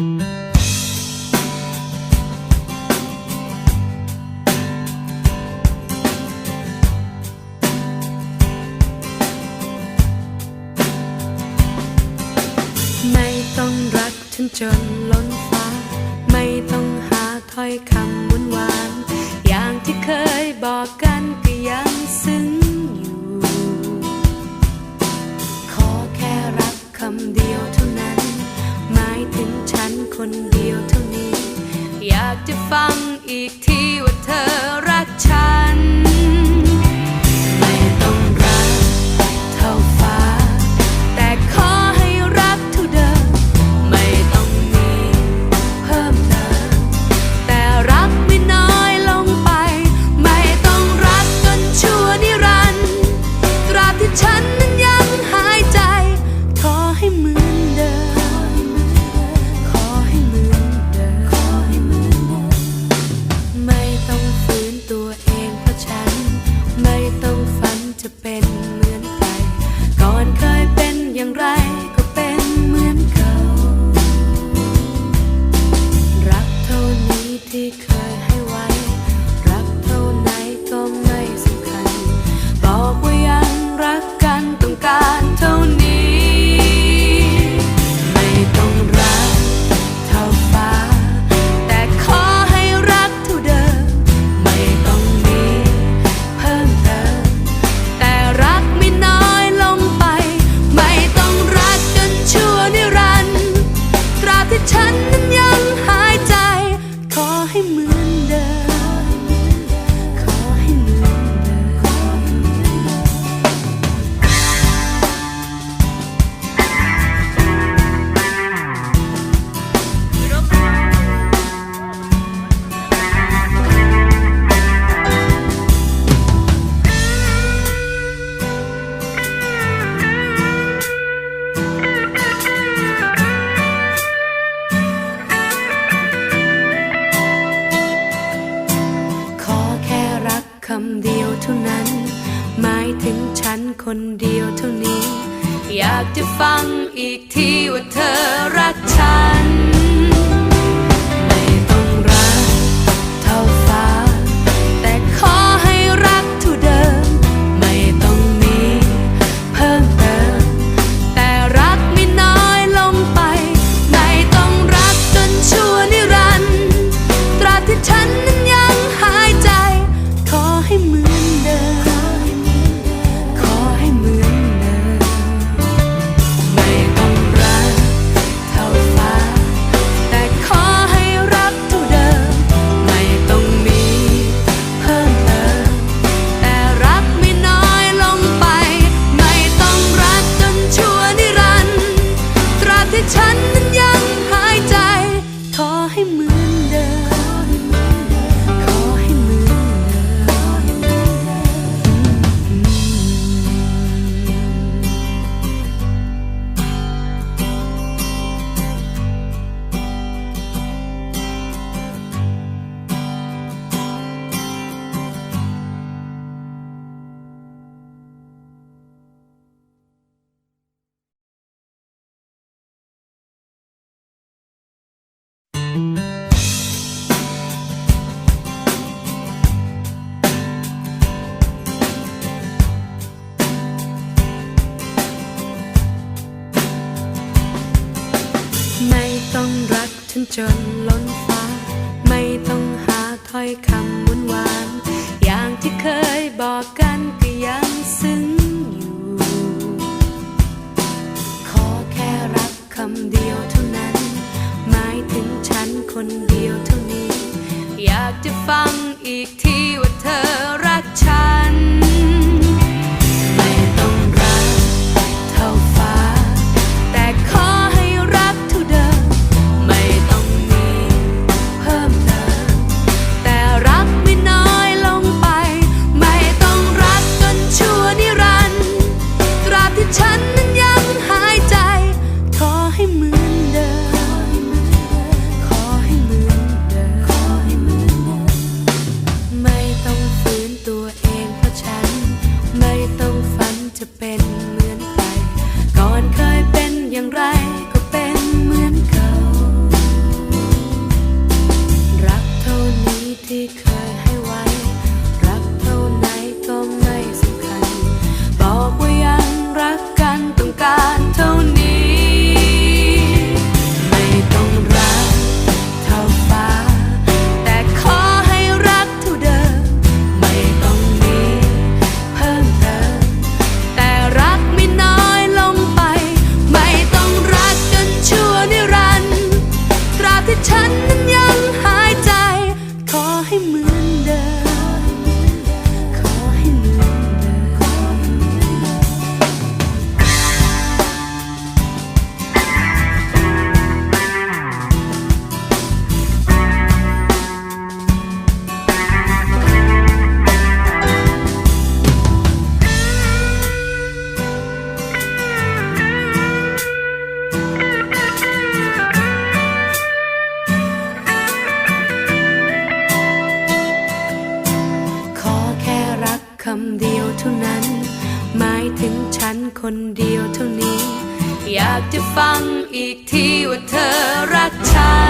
ไม่ต้องรักฉันจนล้นฟ้า ไม่ต้องหาถ้อยคำหวานหวาน อย่างที่เคยบอกกัน คนเดียวเท่านี้ อยากจะฟังอีกทีว่าเธอ depend. จะฟังอีกทีว่าเธอรักฉัน ไม่ต้องรักฉันจนล้นฟ้า ไม่ต้องหาถ้อยคำหวานหวาน อย่างที่เคยบอกกันก็ยังซึ้งอยู่ ขอแค่รักคำเดียวเท่านั้น หมายถึงฉันคนเดียวเท่านี้ อยากจะฟัง ฉัน คนเดียวเท่านี้ อยากจะฟังอีกทีว่าเธอรักฉัน